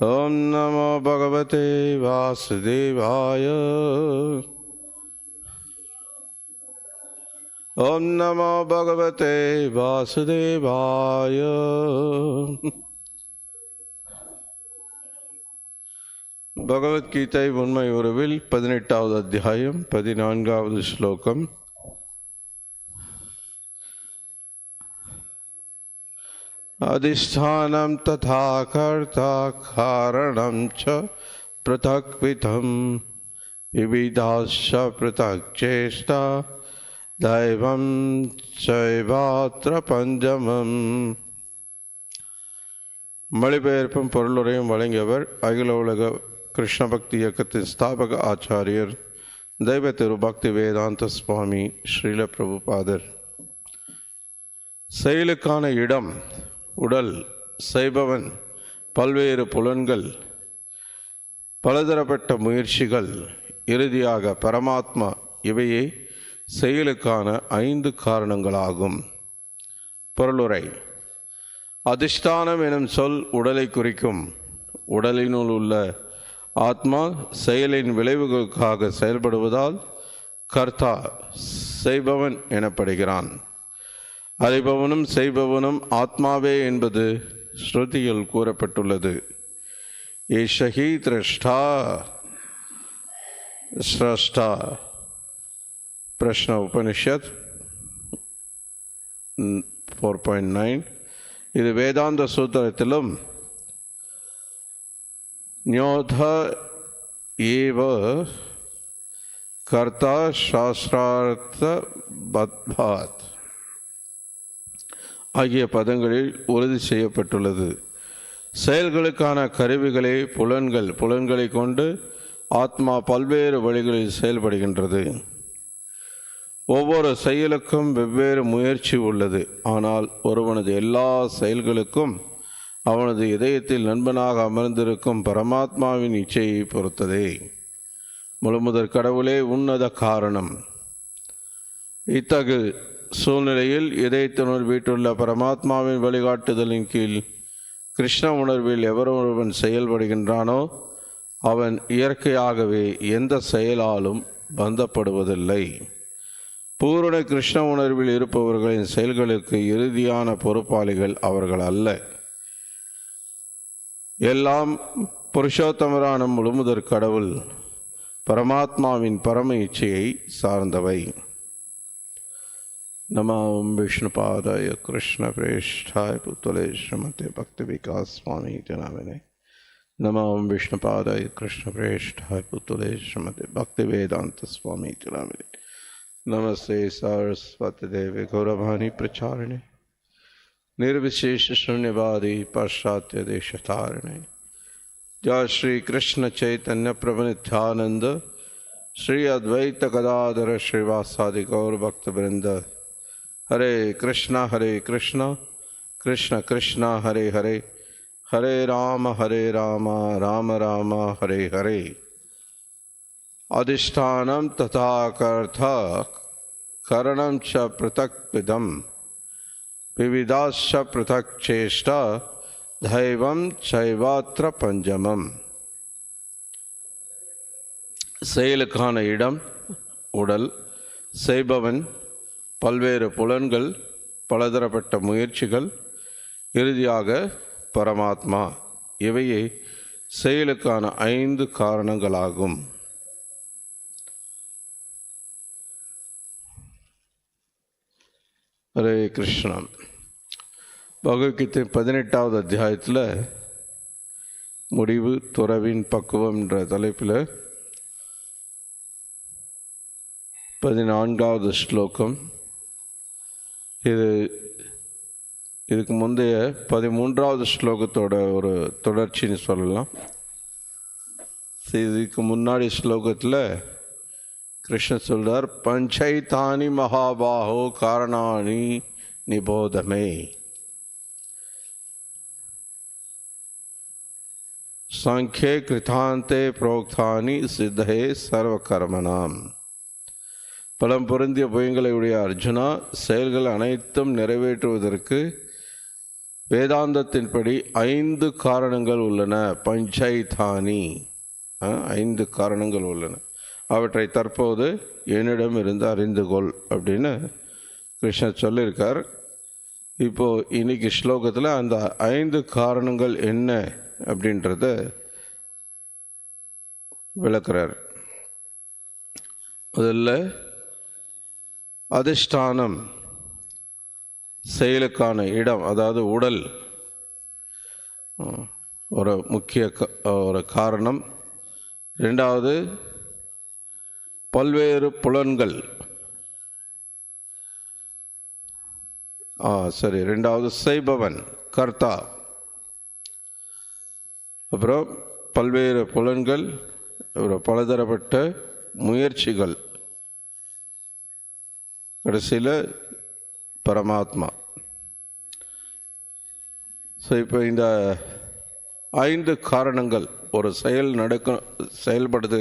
ॐ नमो भगवते वासुदेवाय ॐ नमो भगवते वासुदेवाय பகவத்கீதை உண்மை உறவில் பதினெட்டாவது அத்தியாயம் பதினான்காவது ஸ்லோகம் अधिष्ठानं तथा कर्ता कारणं च पृथक्विधं विविधाश्च पृथक् चेष्टा दैवं चैवात्र பஞ்சமம் மொழிபெயர்ப்பும் பொருளுரையும் வழங்கியவர் அகில உலக கிருஷ்ண பக்தி இயக்கத்தின் ஸ்தாபக ஆச்சாரியர் தெய்வ திரு பக்தி வேதாந்த சுவாமி ஸ்ரீல பிரபுபாதர் செயலுக்கான இடம் உடல் செய்பவன் பல்வேறு புலன்கள் பலதரப்பட்ட முயற்சிகள் இறுதியாக பரமாத்மா இவையே செயலுக்கான ஐந்து காரணங்களாகும். பொருளுரை. அதிஷ்டானம் எனும் சொல் உடலை குறிக்கும். உடலினுள் உள்ள ஆத்மா செயலின் விளைவுகளுக்காக செயல்படுவதால் கர்த்தா செய்பவன் எனப்படுகிறான். அறிபவனும் செய்பவனும் ஆத்மாவே என்பது ஸ்ருதியில் கூறப்பட்டுள்ளது. ஏஷகி திரஷ்டா. ஸ்ரஷ்டா Prashna Upanishad. Four point nine இது வேதாந்த சூத்திரத்திலும் ஞோத ஏவ கர்த்தா சாஸ்திரார்த்த பத்பாத். ஆகிய பதங்களில் உறுதி செய்யப்பட்டுள்ளது. செயல்களுக்கான கருவிகளே புலன்கள். புலன்களை கொண்டு ஆத்மா பல்வேறு வழிகளில் செயல்படுகின்றது. ஒவ்வொரு செயலுக்கும் வெவ்வேறு முயற்சி உள்ளது. ஆனால் ஒருவனது எல்லா செயல்களுக்கும் அவனது இதயத்தில் நண்பனாக அமர்ந்திருக்கும் பரமாத்மாவின் இச்சையை பொறுத்ததே. முழுமுதற் கடவுளே உன்னத காரணம். இத்தகு சூழ்நிலையில் இதயத்தினுள் வீட்டுள்ள பரமாத்மாவின் வழிகாட்டுதலின் கீழ் கிருஷ்ண உணர்வில் எவரொருவன் செயல்படுகின்றானோ அவன் இயற்கையாகவே எந்த செயலாலும் பந்தப்படுவதில்லை. பூரண கிருஷ்ண உணர்வில் இருப்பவர்களின் செயல்களுக்கு இறுதியான பொறுப்பாளிகள் அவர்கள் அல்ல. எல்லாம் புருஷோத்தமரான முழுமுதற் கடவுள் பரமாத்மாவின் பரம இச்சையை சார்ந்தவை. नमाम विष्णुपादाय कृष्ण प्रेष्ठाय पुतले श्रीमते भक्ति विकास स्वामी जनामिने नमाम विष्णुपादाय कृष्ण प्रेष्ठाय पुतले श्रीमते भक्ति वेदांत स्वामी नमस्ते सरस्वती देवे गौरवाणी प्रचारिणे। निर्विशेष शून्यवादी पाश्चात्य देशतारिणे। जय श्री कृष्ण चैतन्य प्रभु श्री अद्वैत गदाधर श्रीवासादि गौर ஹரே கிருஷ்ணா ஹரே கிருஷ்ணா. கிருஷ்ண கிருஷ்ணா ஹரே ஹரே. ஹரே ராம ஹரே ராம ராம ராம ஹரே ஹரே. அதிஷ்டானம் ததா கர்த்த கரணம் ச பிருத்தக் பிதம் விவிதாச்ச பிருத்தக் சேஷ்டா தைவம் சைவாத்திர பஞ்சமம். செயலுக்கான இடம் உடல். செய்பவன் பல்வேறு புலன்கள் பலதரப்பட்ட முயற்சிகள் இறுதியாக பரமாத்மா. இவையே செயலுக்கான ஐந்து காரணங்களாகும். ஹரே கிருஷ்ணா. பகவத்கீதை பதினெட்டாவது அத்தியாயத்தில் முடிவு துறவின் பக்குவம் என்ற தலைப்பில் பதினான்காவது ஸ்லோகம். இது இதுக்கு முந்தைய பதிமூன்றாவது ஸ்லோகத்தோட ஒரு தொடர்ச்சின்னு சொல்லலாம். இதுக்கு முன்னாடி ஸ்லோகத்தில் கிருஷ்ணன் சொல்கிறார் பஞ்சைதானி மகாபாஹோ காரணானி நிபோதமே. சங்கே கிருதாந்தே புரோக்தானி சித்தே சர்வகர்மனாம் பலம் பொருந்திய புயங்களை உடைய அர்ஜுனா செயல்கள் அனைத்தும் நிறைவேற்றுவதற்கு வேதாந்தத்தின்படி ஐந்து காரணங்கள் உள்ளன. பஞ்சைதானி. ஆ, ஐந்து காரணங்கள் உள்ளன. அவற்றை தற்போது என்னிடம் இருந்து அறிந்து கொள் அப்படின்னு கிருஷ்ணர் சொல்லியிருக்கார். இப்போது இன்னைக்கு ஸ்லோகத்தில் அந்த ஐந்து காரணங்கள் என்ன அப்படின்றத விளக்குறார். முதல்ல அதிஷ்டானம் செயலுக்கான இடம் அதாவது உடல் ஒரு முக்கிய க- ஒரு காரணம். ரெண்டாவது பல்வேறு புலன்கள். ஆ சரி ரெண்டாவது செய்பவன் கர்த்தா. அப்புறம் பல்வேறு புலன்கள் அப்புறம் பலதரப்பட்ட முயற்சிகள். கடைசியில் பரமாத்மா. ஸோ இப்போ இந்த ஐந்து காரணங்கள் ஒரு செயல் நடக்க செயல்படுது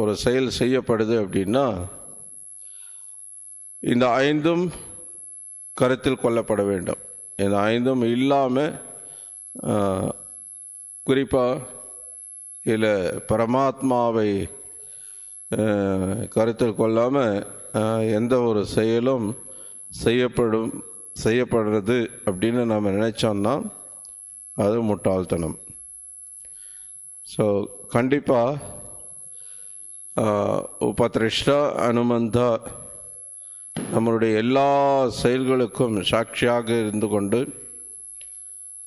ஒரு செயல் செய்யப்படுது அப்படின்னா இந்த ஐந்தும் கருத்தில் கொள்ளப்பட வேண்டும். இந்த ஐந்தும் இல்லாமல் குறிப்பாக இதில் பரமாத்மாவை கருத்தில் கொள்ளாமல் எந்த ஒரு செயலும் செய்யப்படும் செய்யப்படுறது அப்படின்னு நம்ம நினச்சோம்னா அது முட்டாள்தனம். ஸோ கண்டிப்பாக உபத்ரிஷ்டா அனுமந்தா நம்மளுடைய எல்லா செயல்களுக்கும் சாட்சியாக இருந்து கொண்டு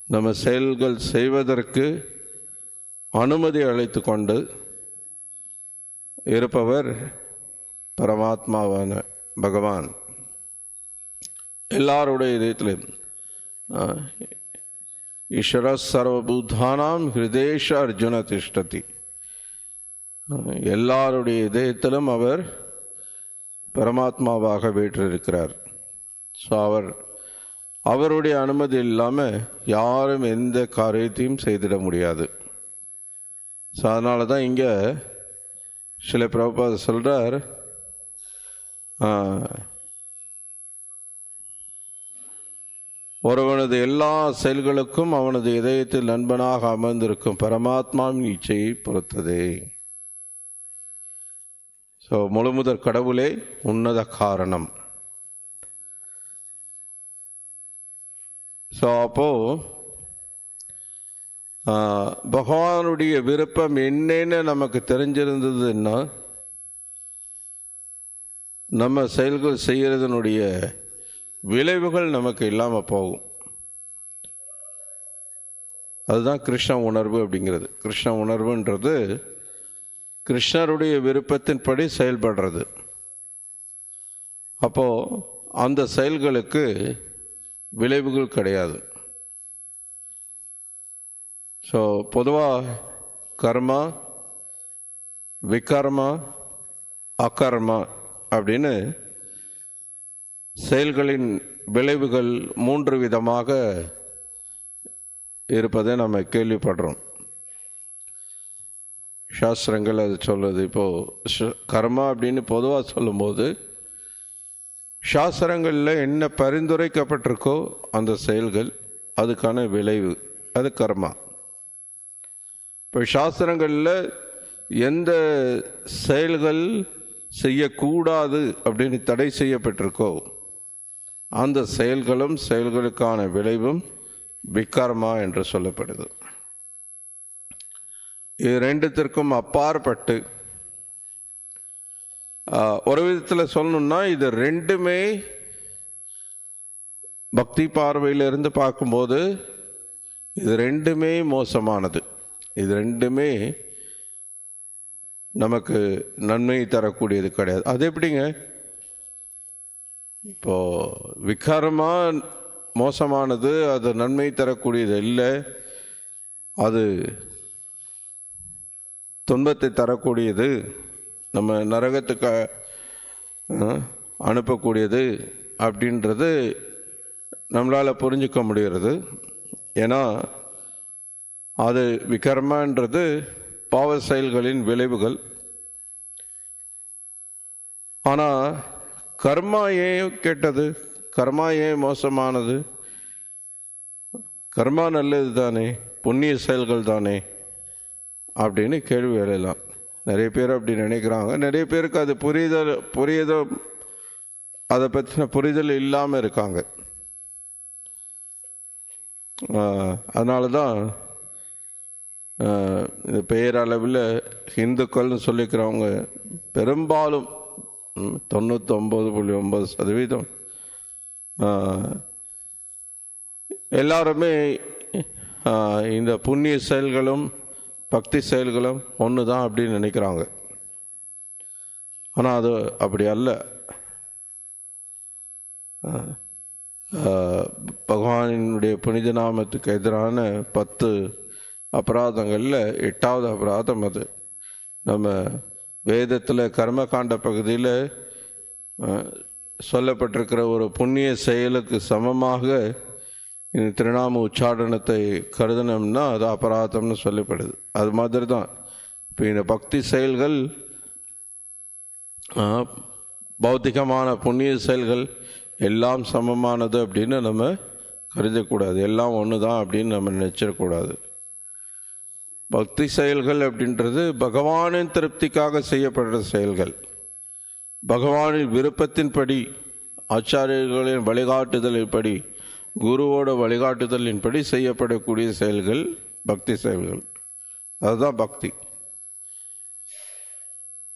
நம்ம செயல்கள் செய்வதற்கு அனுமதி அழைத்து கொண்டு இருப்பவர் பரமாத்மாவான பகவான். எல்லாருடைய இதயத்திலும் ஈஸ்வர சர்வபூதானாம் ஹிருதேஷ அர்ஜுன திஷ்டதி. எல்லாருடைய இதயத்திலும் அவர் பரமாத்மாவாக வீற்றிருக்கிறார். ஸோ அவர் அவருடைய அனுமதி இல்லாமல் யாரும் எந்த காரியத்தையும் செய்திட முடியாது. ஸோ அதனால தான் இங்கே சில பிரபாத சொல்கிறார் ஒருவனது எல்லா செயல்களுக்கும் அவனது இதயத்தில் நண்பனாக அமர்ந்திருக்கும் பரமாத்மாவின் இச்சையை பொறுத்ததே. ஸோ முழுமுதற் கடவுளே உன்னத காரணம். ஸோ அப்போது பகவானுடைய விருப்பம் என்னன்னு நமக்கு தெரிஞ்சிருந்ததுன்னா நம்ம செயல்கள் செய்கிறதுனுடைய விளைவுகள் நமக்கு இல்லாமல் போகும். அதுதான் கிருஷ்ண உணர்வு அப்படிங்கிறது. கிருஷ்ண உணர்வுன்றது கிருஷ்ணருடைய விருப்பத்தின்படி செயல்படுறது. அப்போது அந்த செயல்களுக்கு விளைவுகள் கிடையாது. ஸோ பொதுவாக கர்மா விகர்மா அகர்மா அப்படின்னு செயல்களின் விளைவுகள் மூன்று விதமாக இருப்பதை நம்ம கேள்விப்படுறோம். சாஸ்திரங்கள் அது சொல்லுது. இப்போது கர்மா அப்படின்னு பொதுவாக சொல்லும்போது சாஸ்திரங்களில் என்ன பரிந்துரைக்கப்பட்டிருக்கோ அந்த செயல்கள் அதுக்கான விளைவு அது கர்மா. இப்போ சாஸ்திரங்களில் எந்த செயல்கள் செய்யக்கூடாது அப்படின்னு தடை செய்யப்பட்டிருக்கோ அந்த செயல்களும் செயல்களுக்கான விளைவும் விக்காரமா என்று சொல்லப்படுது. இது ரெண்டுத்திற்கும் அப்பாற்பட்டு ஒரு விதத்தில் சொல்லணும்னா இது ரெண்டுமே பக்தி பார்வையிலிருந்து பார்க்கும்போது இது ரெண்டுமே மோசமானது. இது ரெண்டுமே நமக்கு நன்மை தரக்கூடியது கிடையாது. அது எப்படிங்க? இப்போது விகாரமாக மோசமானது அது நன்மை தரக்கூடியது இல்லை. அது துன்பத்தை தரக்கூடியது நம்ம நரகத்துக்கு அனுப்பக்கூடியது அப்படின்றது நம்மளால் புரிஞ்சுக்க முடிகிறது. ஏன்னா அது விகர்மான்றது பாவ செயல்களின் விளைவுகள். ஆனால் கர்மா ஏன் கெட்டது? கர்மா ஏன் மோசமானது? கர்மா நல்லது தானே புண்ணிய செயல்கள் தானே அப்படின்னு கேள்வி எழலாம் நிறைய பேர் அப்படி நினைக்கிறாங்க. நிறைய பேருக்கு அது புரிதல் புரியதோ அதை பற்றின புரிதல் இல்லாமல் இருக்காங்க. அதனால தான் இந்த பெயரளவில் இந்துக்கள்னு சொல்லிக்கிறவங்க பெரும்பாலும் ம், தொண்ணூத்தொம்பது புள்ளி ஒம்பது சதவீதம் எல்லாருமே இந்த புண்ணிய செயல்களும் பக்தி செயல்களும் ஒன்று தான் அப்படின்னு நினைக்கிறாங்க. ஆனால் அது அப்படி அல்ல. பகவானினுடைய புனித நாமத்துக்கு எதிரான பத்து அபராதங்களில் எட்டாவது அபராதம் அது. நம்ம வேதத்தில் கர்மகாண்ட பகுதியில் சொல்லப்பட்டிருக்கிற ஒரு புண்ணிய செயலுக்கு சமமாக திருநாம உச்சாடனத்தை கருதினோம்னா அது அபராதம்னு சொல்லப்படுது. அது மாதிரி தான் இப்போ இந்த பக்தி செயல்கள் பௌத்திகமான புண்ணிய செயல்கள் எல்லாம் சமமானது அப்படின்னு நம்ம கருதக்கூடாது. எல்லாம் ஒன்று தான் அப்படின்னு நம்ம நினச்சிடக்கூடாது. பக்தி செயல்கள் அப்படின்றது பகவானின் திருப்திக்காக செய்யப்படுற செயல்கள். பகவானின் விருப்பத்தின்படி ஆச்சாரியர்களின் வழிகாட்டுதலின்படி குருவோட வழிகாட்டுதலின்படி செய்யப்படக்கூடிய செயல்கள் பக்தி செயல்கள். அதுதான் பக்தி.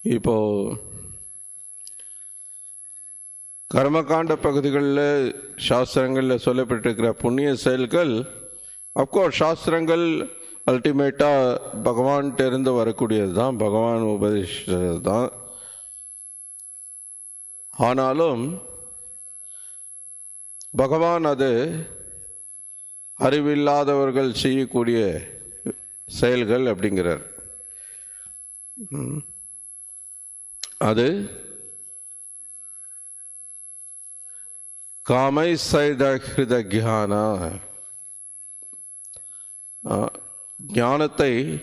இப்போ கர்மகாண்ட பகுதிகளில் சாஸ்திரங்களில் சொல்லப்பட்டிருக்கிற புண்ணிய செயல்கள் அப்கோர்ஸ் சாஸ்திரங்கள் அல்டிமேட்டாக பகவான்கிட்டருந்து வரக்கூடியது தான் பகவான் உபதேசித்தது தான் ஆனாலும் பகவான் அது அறிவில்லாதவர்கள் செய்யக்கூடிய செயல்கள் அப்படிங்கிறார். ம். அது காமை சைத ஹிருத ஞானத்தை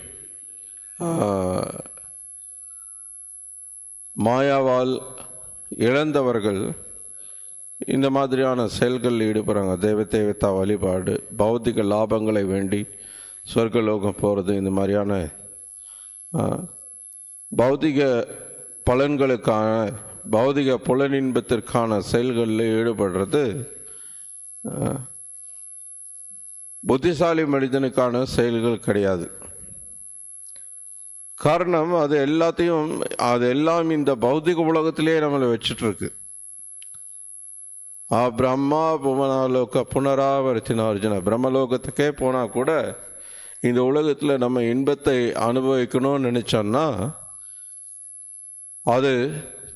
மாயாவால் இழந்தவர்கள் இந்த மாதிரியான செயல்களில் ஈடுபடுறாங்க. தெய்வ வழிபாடு பௌத்திக லாபங்களை வேண்டி சொர்க்கலோகம் போகிறது இந்த மாதிரியான பௌத்திக பௌதிக பலன்களுக்கான பௌதிக புலனின்பத்திற்கான செயல்களில் ஈடுபடுறது புத்திசாலி மனிதனுக்கான செயல்கள் கிடையாது. காரணம் அது எல்லாத்தையும் அது எல்லாம் இந்த பௌத்திக உலகத்திலே நம்மளை வச்சுட்ருக்கு. ஆ பிரம்மா புவனாலோக புனராவர்த்தின அர்ஜுன பிரம்மலோகத்துக்கே போனால் கூட இந்த உலகத்தில் நம்ம இன்பத்தை அனுபவிக்கணும்னு நினச்சோன்னா அது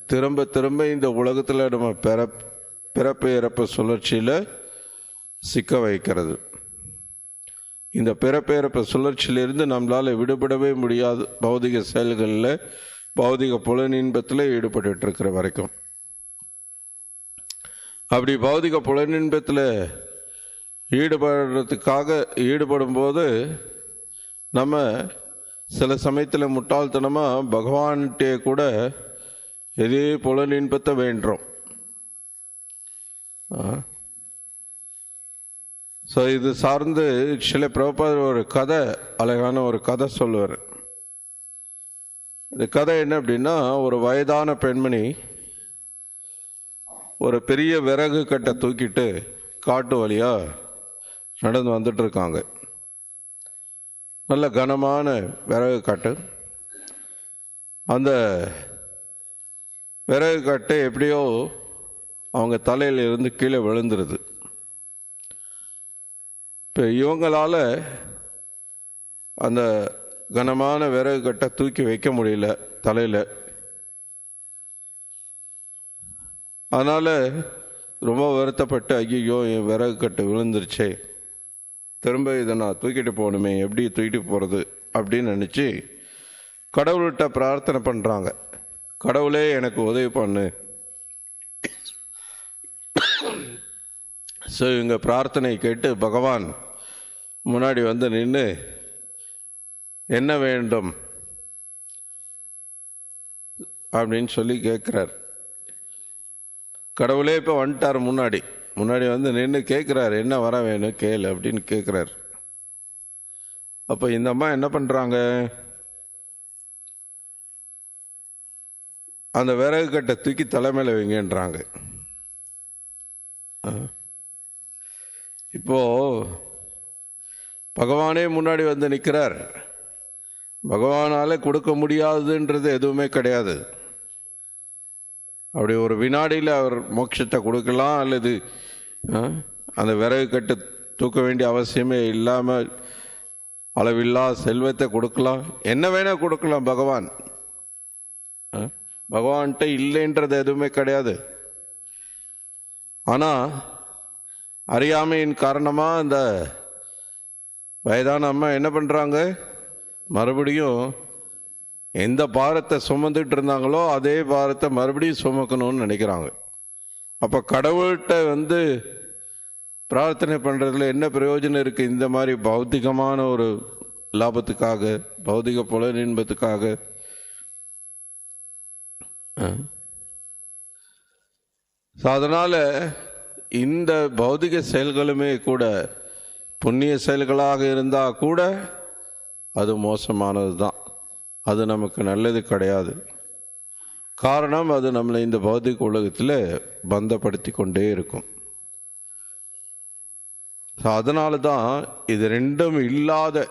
திரும்ப திரும்ப இந்த உலகத்தில் நம்ம பிற பிறப்பு இறப்பு சுழற்சியில் சிக்க வைக்கிறது. இந்த பிறப்பேறப்ப சுழற்சியிலிருந்து நம்மளால் விடுபடவே முடியாது பௌதிக செயல்களில் பௌதிக புலனின்பத்தில் ஈடுபட்டு இருக்கிற வரைக்கும். அப்படி பௌதிக புலனின்பத்தில் ஈடுபடுறதுக்காக ஈடுபடும் போது நம்ம சில சமயத்தில் முட்டாள்தனமாக பகவான்கிட்டே கூட எதே புலனின்பத்தை வேண்டுறோம். ஸோ இது சார்ந்து சில பிரபுபாதர் ஒரு கதை அழகான ஒரு கதை சொல்லுவார். இந்த கதை என்ன அப்படின்னா ஒரு வயதான பெண்மணி ஒரு பெரிய விறகு கட்டை தூக்கிட்டு காட்டு வழியாக நடந்து வந்துட்டுருக்காங்க நல்ல கனமான விறகு கட்டு. அந்த விறகு கட்டு எப்படியோ அவங்க தலையில் இருந்து கீழே விழுந்துருது. இப்போ இவங்களால் அந்த கனமான விறகு கட்டை தூக்கி வைக்க முடியல தலையில். அதனால் ரொம்ப வருத்தப்பட்டு ஐயோ என் விறகு கட்டு விழுந்துருச்சே. திரும்ப இதை நான் தூக்கிட்டு போகணுமே எப்படி தூக்கிட்டு போகிறது அப்படின்னு நினச்சி கடவுள்கிட்ட பிரார்த்தனை பண்ணுறாங்க கடவுளே எனக்கு உதவி பண்ணு. ஸோ இவங்க பிரார்த்தனை கேட்டு பகவான் முன்னாடி வந்து நின்று என்ன வேண்டும்? அப்படின்னு சொல்லி கேட்குறார் கடவுளே இப்போ வந்துட்டார் முன்னாடி. முன்னாடி வந்து நின்று கேட்குறாரு என்ன வர வேணும் கேளு அப்படின்னு கேட்குறாரு அப்போ இந்த அம்மா என்ன பண்ணுறாங்க அந்த விறகு கட்டை தூக்கி தலைமையில் வைங்கன்றாங்க. இப்போது பகவானே முன்னாடி வந்து நிற்கிறார் பகவானால் கொடுக்க முடியாதுன்றது எதுவுமே கிடையாது. அப்படி ஒரு வினாடியில் அவர் மோட்சத்தை கொடுக்கலாம் அல்லது ஆ, அந்த விறகு கட்டு தூக்க வேண்டிய அவசியமே இல்லாமல் அளவில்லா செல்வத்தை கொடுக்கலாம். என்ன வேணால் கொடுக்கலாம் பகவான். ஆ, பகவான்கிட்ட இல்லைன்றது எதுவுமே கிடையாது. ஆனால் அறியாமையின் காரணமாக இந்த வயதான அம்மா என்ன பண்ணுறாங்க மறுபடியும் எந்த பாரத்தை சுமந்துட்டு இருந்தாங்களோ அதே பாரத்தை மறுபடியும் சுமக்கணும்னு நினைக்கிறாங்க. அப்போ கடவுள்கிட்ட வந்து பிரார்த்தனை பண்ணுறதுல என்ன பிரயோஜனம் இருக்குது இந்த மாதிரி பௌத்திகமான ஒரு லாபத்துக்காக பௌதிக புல இன்பத்துக்காக ஸோ அதனால் இந்த பௌதிக செயல்களுமே கூட புண்ணிய செயல்களாக இருந்தால் கூட அது மோசமானது தான் அது நமக்கு நல்லது கிடையாது. காரணம் அது நம்மளை இந்த பௌதிக உலகத்தில் பந்தப்படுத்தி கொண்டே இருக்கும். ஸோ அதனால தான் இது ரெண்டும் இல்லாத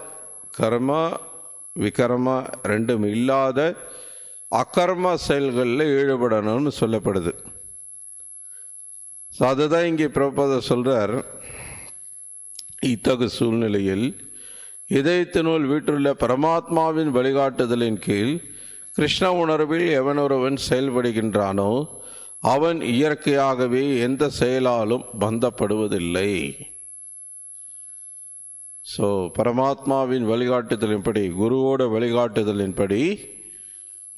கர்மா விகர்மா ரெண்டும் இல்லாத அக்கர்ம செயல்களில் ஈடுபடணும்னு சொல்லப்படுது. ஸோ அதுதான் இங்கே பிரபத சொல்கிறார் இத்தகு சூழ்நிலையில் இதயத்தினுள் வீட்டுள்ள பரமாத்மாவின் வழிகாட்டுதலின் கீழ் கிருஷ்ண உணர்வில் எவனொருவன் செயல்படுகின்றானோ அவன் இயற்கையாகவே எந்த செயலாலும் பந்தப்படுவதில்லை. ஸோ பரமாத்மாவின் வழிகாட்டுதலின்படி குருவோட வழிகாட்டுதலின்படி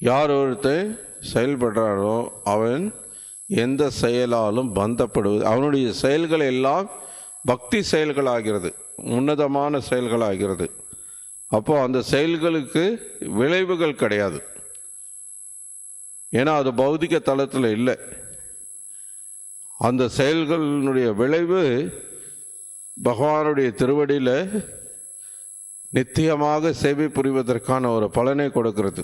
யார் ஒருத்தர் செயல்படுறானோ அவன் எந்த செயலாலும் பந்தப்படுவது அவனுடைய செயல்கள் எல்லாம் பக்தி செயல்களாகிறது உன்னதமான செயல்களாகிறது. அப்போ அந்த செயல்களுக்கு விளைவுகள் கிடையாது. ஏன்னா அது பௌதிக தளத்தில் இல்லை. அந்த செயல்களினுடைய விளைவு பகவானுடைய திருவடியில் நித்தியமாக சேவை புரிவதற்கான ஒரு பலனை கொடுக்கிறது.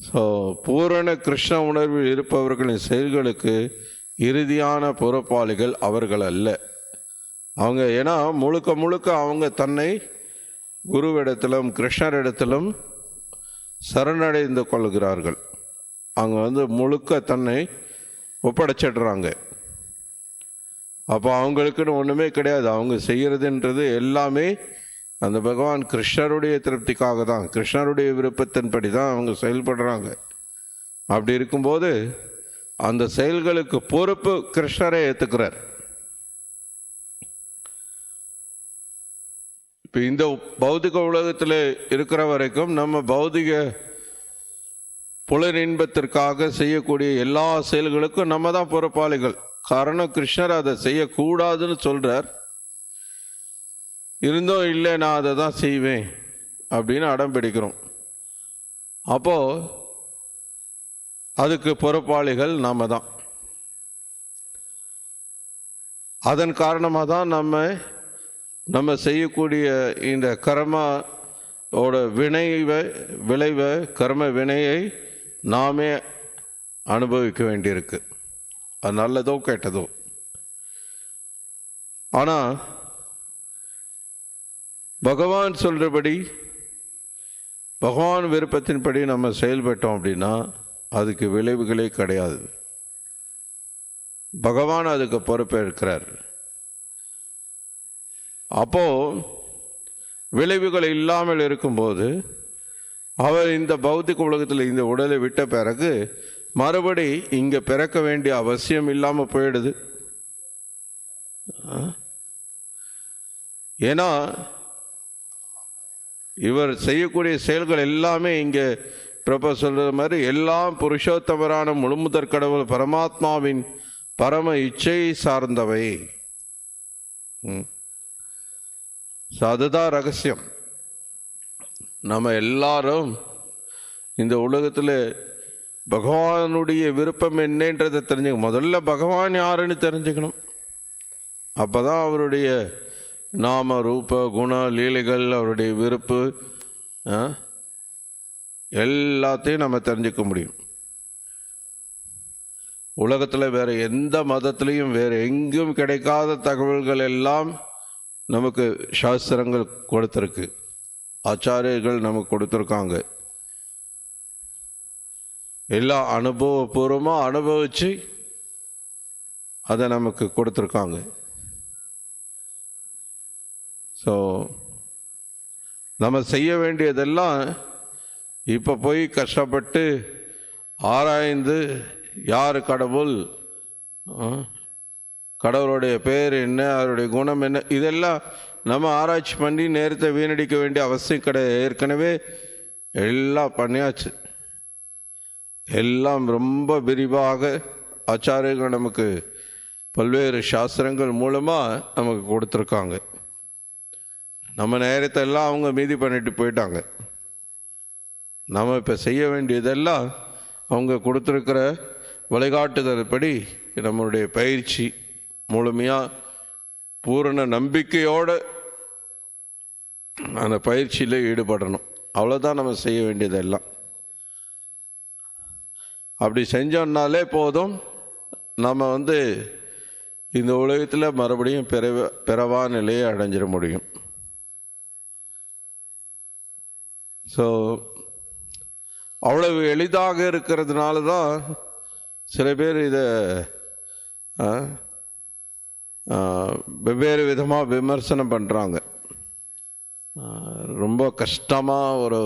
ஸோ பூரண கிருஷ்ண உணர்வில் இருப்பவர்களின் செயல்களுக்கு இறுதியான பொறுப்பாளிகள் அவர்கள் அல்ல. அவங்க ஏன்னா முழுக்க முழுக்க அவங்க தன்னை குருவிடத்திலும் கிருஷ்ணரிடத்திலும் சரணடைந்து கொள்கிறார்கள். அவங்க வந்து முழுக்க தன்னை ஒப்படைச்சிடுறாங்க. அப்போ அவங்களுக்குன்னு ஒன்றுமே கிடையாது. அவங்க செய்கிறதுன்றது எல்லாமே அந்த பகவான் கிருஷ்ணருடைய திருப்திக்காக தான் கிருஷ்ணருடைய விருப்பத்தின்படி தான் அவங்க செயல்படுறாங்க. அப்படி இருக்கும்போது அந்த செயல்களுக்கு பொறுப்பு கிருஷ்ணரே ஏற்றுக்கிறார் இப்போ இந்த பௌதிக உலகத்தில் இருக்கிற வரைக்கும் நம்ம பௌதிக புலன் இன்பத்திற்காக செய்யக்கூடிய எல்லா செயல்களுக்கும் நம்ம தான் பொறுப்பாளிகள். காரணம் கிருஷ்ணர் அதை செய்யக்கூடாதுன்னு சொல்கிறார் இருந்தோம் இல்லை நான் அதை தான் செய்வேன் அப்படின்னு அடம் பிடிக்கிறோம். அப்போது அதுக்கு பொறுப்பாளிகள் நாம் தான் அதன் காரணமாக தான் நம்ம நம்ம செய்யக்கூடிய இந்த கர்மாவோட வினைவை விளைவை கர்ம வினையை நாமே அனுபவிக்க வேண்டியிருக்கு. அது நல்லதோ கெட்டதோ. ஆனால் பகவான் சொல்கிறபடி பகவான் விருப்பத்தின்படி நம்ம செயல்பட்டோம் அப்படின்னா அதுக்கு விளைவுகளே கிடையாது. பகவான் அதுக்கு பொறுப்பேற்கிறார். அப்போது விளைவுகள் இல்லாமல் இருக்கும்போது அவர் இந்த பௌத்திக உலகத்தில் இந்த உடலை விட்ட பிறகு மறுபடி இங்கே பிறக்க வேண்டிய அவசியம் இல்லாமல் போயிடுது. ஏன்னா இவர் செய்யக்கூடிய செயல்கள் எல்லாமே இங்கே பிரபா சொல்கிற மாதிரி எல்லாம் புருஷோத்தமரான முழுமுதற் கடவுள் பரமாத்மாவின் பரம இச்சையை சார்ந்தவை. ம். அதுதான் ரகசியம். நம்ம எல்லாரும் இந்த உலகத்தில் பகவானுடைய விருப்பம் என்னன்றதை தெரிஞ்சுக்க முதல்ல பகவான் யாருன்னு தெரிஞ்சுக்கணும். அப்போ தான் அவருடைய நாம ரூப குண லீலைகள் அவருடைய விருப்பு ஆ, எல்லாத்தையும் நம்ம தெரிஞ்சுக்க முடியும். உலகத்தில் வேறு எந்த மதத்துலேயும் வேறு எங்கேயும் கிடைக்காத தகவல்கள் எல்லாம் நமக்கு சாஸ்திரங்கள் கொடுத்துருக்கு. ஆச்சாரியர்கள் நமக்கு கொடுத்துருக்காங்க. எல்லாம் அனுபவபூர்வமாக அனுபவித்து அதை நமக்கு கொடுத்துருக்காங்க. ஸோ நம்ம செய்ய வேண்டியதெல்லாம் இப்போ போய் கஷ்டப்பட்டு ஆராய்ந்து யார் கடவுள்? கடவுளுடைய பேர் என்ன? அவருடைய குணம் என்ன? இதெல்லாம் நம்ம ஆராய்ச்சி பண்ணி நேரத்தை வீணடிக்க வேண்டிய அவசியம் கிடையாது. ஏற்கனவே எல்லாம் பண்ணியாச்சு. எல்லாம் ரொம்ப விரிவாக ஆச்சாரியர்கள் நமக்கு பல்வேறு சாஸ்திரங்கள் மூலமாக நமக்கு கொடுத்துருக்காங்க. நம்ம நேரத்தை எல்லாம் அவங்க மீதி பண்ணிட்டு போயிட்டாங்க. நம்ம இப்போ செய்ய வேண்டியதெல்லாம் அவங்க கொடுத்துருக்கிற வழிகாட்டுதல்படி நம்மளுடைய பயிற்சி முழுமையாக பூரண நம்பிக்கையோடு அந்த பயிற்சியில் ஈடுபடணும். அவ்வளோதான் நம்ம செய்ய வேண்டியதெல்லாம். அப்படி செஞ்சோம்னாலே போதும். நம்ம வந்து இந்த உலகத்தில் மறுபடியும் பிறவ பிறவா நிலையை அடைஞ்சிட முடியும். ஸோ அவ்வளவு எளிதாக இருக்கிறதுனால தான் சில பேர் இதை ஆ, வெவ்வேறு விதமாக விமர்சனம் பண்ணுறாங்க ரொம்ப கஷ்டமாக ஒரு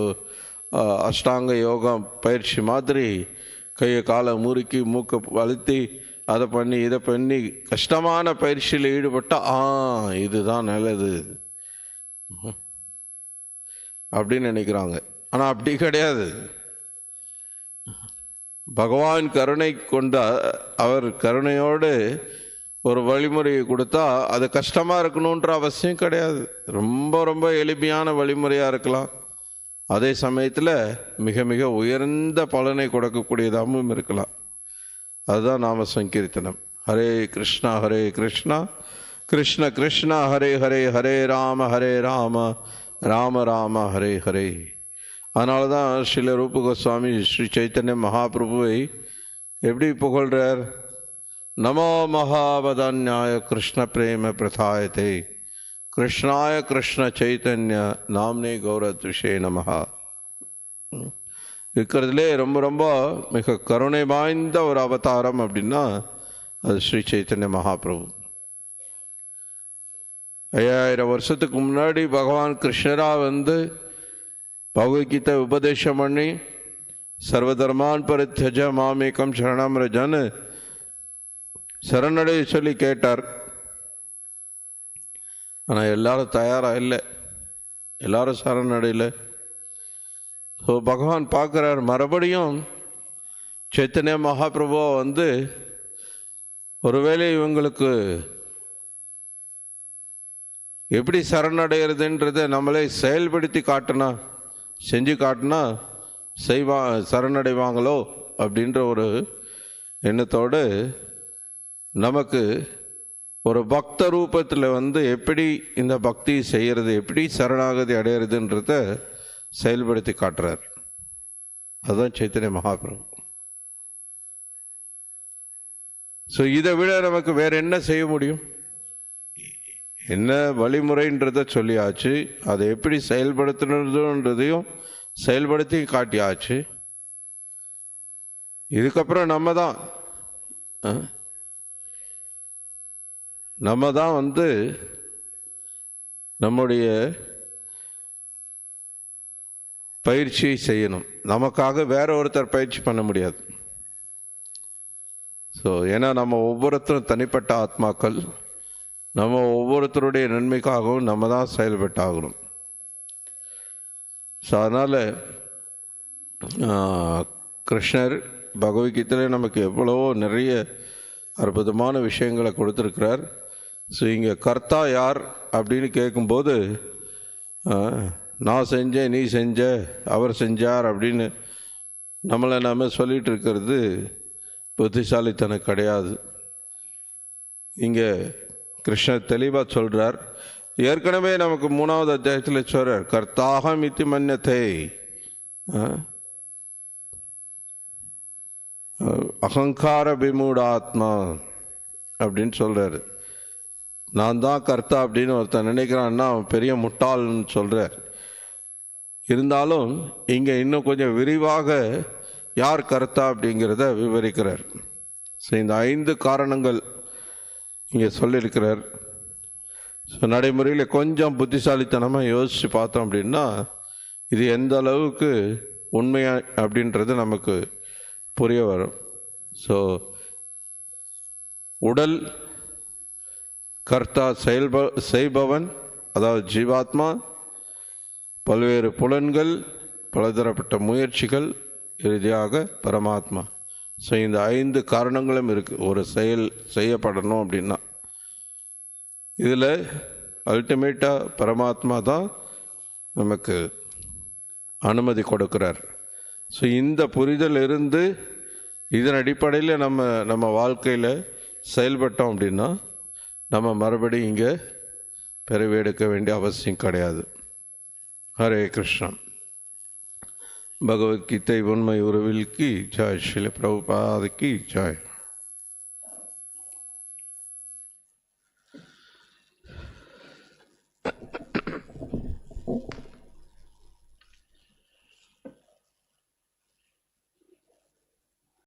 அஷ்டாங்க யோகா பயிற்சி மாதிரி கையை காலை முறுக்கி மூக்கை அழுத்தி அதை பண்ணி இதை பண்ணி கஷ்டமான பயிற்சியில் ஈடுபட்டால் ஆ இதுதான் நல்லது. அப்படின்னு நினைக்கிறாங்க. ஆனால் அப்படி கிடையாது. பகவான் கருணை கொண்ட அவர் கருணையோடு ஒரு வழிமுறையை கொடுத்தா அது கஷ்டமாக இருக்கணுன்ற அவசியம் கிடையாது. ரொம்ப ரொம்ப எளிமையான வழிமுறையாக இருக்கலாம். அதே சமயத்தில் மிக மிக உயர்ந்த பலனை கொடுக்கக்கூடியதாகவும் இருக்கலாம். அதுதான் நாம சங்கீர்த்தனம். ஹரே கிருஷ்ணா ஹரே கிருஷ்ணா. கிருஷ்ண கிருஷ்ணா ஹரே ஹரே ஹரே ராம ஹரே ராம. ராம ராம ஹரே ஹரே. அதனால தான் ஸ்ரீல ரூப கோஸ்வாமி ஸ்ரீ சைத்தன்ய மகாபிரபுவை எப்படி புகழ்கிறார் நமோ மகாவதன்யாய கிருஷ்ண பிரேம பிரதாயத்தை. கிருஷ்ணாய கிருஷ்ண சைத்தன்ய நாம்னே கௌரத்விஷே நமஹா. இருக்கிறதுலே ரொம்ப ரொம்ப மிக கருணை வாய்ந்த ஒரு அவதாரம் அப்படின்னா அது ஸ்ரீ சைத்தன்ய மகாபிரபு. ஐயாயிரம் வருஷத்துக்கு முன்னாடி பகவான் கிருஷ்ணராக வந்து பகவத்கீதை உபதேசம் பண்ணி சர்வதர்மான் பரித்தஜ மாமேக்கம் சரணம் சரணடைய சரணடை சொல்லி கேட்டார். ஆனால் எல்லாரும் தயாராக இல்லை. எல்லாரும் சரணடையில். ஸோ பகவான் பார்க்குறார். மறுபடியும் சைத்தன்ய மகாபிரபுவா வந்து ஒருவேளை இவங்களுக்கு எப்படி சரணடைகிறதுன்றதை நம்மளே செயல்படுத்தி காட்டினா செஞ்சு காட்டினா செய்வா சரணடைவாங்களோ அப்படின்ற ஒரு எண்ணத்தோடு நமக்கு ஒரு பக்த ரூபத்தில் வந்து எப்படி இந்த பக்தி செய்கிறது எப்படி சரணாகதி அடையிறதுன்றத செயல்படுத்தி காட்டுறார். அதுதான் சைத்தன்ய மகாபிரபு. ஸோ இதை விட நமக்கு வேறு என்ன செய்ய முடியும்? என்ன வழிமுறைன்றத சொல்லியாச்சு அதை எப்படி செயல்படுத்தணுன்றதையும் செயல்படுத்தி காட்டியாச்சு. இதுக்கப்புறம் நம்ம தான் ஆ? நம்ம தான் வந்து நம்முடைய பயிற்சியை செய்யணும். நமக்காக வேற ஒருத்தர் பயிற்சி பண்ண முடியாது. ஸோ ஏன்னா நம்ம ஒவ்வொருத்தரும் தனிப்பட்ட ஆத்மாக்கள். நம்ம ஒவ்வொருத்தருடைய நன்மைக்காகவும் நம்ம தான் செயல்பட்டாகணும். ஸோ அதனால் கிருஷ்ணர் பகவத்கீதையில் நமக்கு எவ்வளவோ நிறைய அற்புதமான விஷயங்களை கொடுத்துருக்கிறார். ஸோ இங்கே கர்த்தா யார் அப்படின்னு கேட்கும்போது நான் செஞ்சேன் நீ செஞ்ச அவர் செஞ்சார் அப்படின்னு நம்மளை நாம் சொல்லிகிட்டு இருக்கிறது புத்திசாலித்தனம் கிடையாது. இங்கே கிருஷ்ணர் தெளிவாக சொல்கிறார் ஏற்கனவே நமக்கு மூணாவது அத்தியாயத்தில் சொல்கிறார் கர்த்தாக இத்தி மன்யத்தை அகங்கார விமூடாத்மா அப்படின்னு சொல்கிறாரு நான் தான் கர்த்தா அப்படின்னு ஒருத்தன் நினைக்கிறான்னா அவன் பெரிய முட்டாள்னு சொல்கிறார் இருந்தாலும் இங்கே இன்னும் கொஞ்சம் விரிவாக யார் கர்த்தா அப்படிங்கிறத விவரிக்கிறார். ஸோ இந்த ஐந்து காரணங்கள் இங்கே சொல்லியிருக்கிறார். ஸோ நடைமுறையில் கொஞ்சம் புத்திசாலித்தனமாக யோசித்து பார்த்தோம் அப்படின்னா இது எந்த அளவுக்கு உண்மையா அப்படின்றது நமக்கு புரிய வரும். ஸோ உடல் கர்த்தா செயல்ப செய்பவன் அதாவது ஜீவாத்மா பல்வேறு புலன்கள் பலதரப்பட்ட முயற்சிகள் இறுதியாக பரமாத்மா. ஸோ இந்த ஐந்து காரணங்களும் இருக்குது ஒரு செயல் செய்யப்படணும் அப்படின்னா இதில் அல்டிமேட்டாக பரமாத்மா தான் நமக்கு அனுமதி கொடுக்கிறார். ஸோ இந்த புரிதல் இருந்து இதன் அடிப்படையில் நம்ம நம்ம வாழ்க்கையில் செயல்பட்டோம் அப்படின்னா நம்ம மறுபடியும் இங்கே பிறவி வேண்டிய அவசியம் கிடையாது. ஹரே கிருஷ்ணன் பகவத்கீதை உண்மை உறவில் கி ஜாய் ஸ்ரீல பிரபுபாதுக்கு ஜாய்.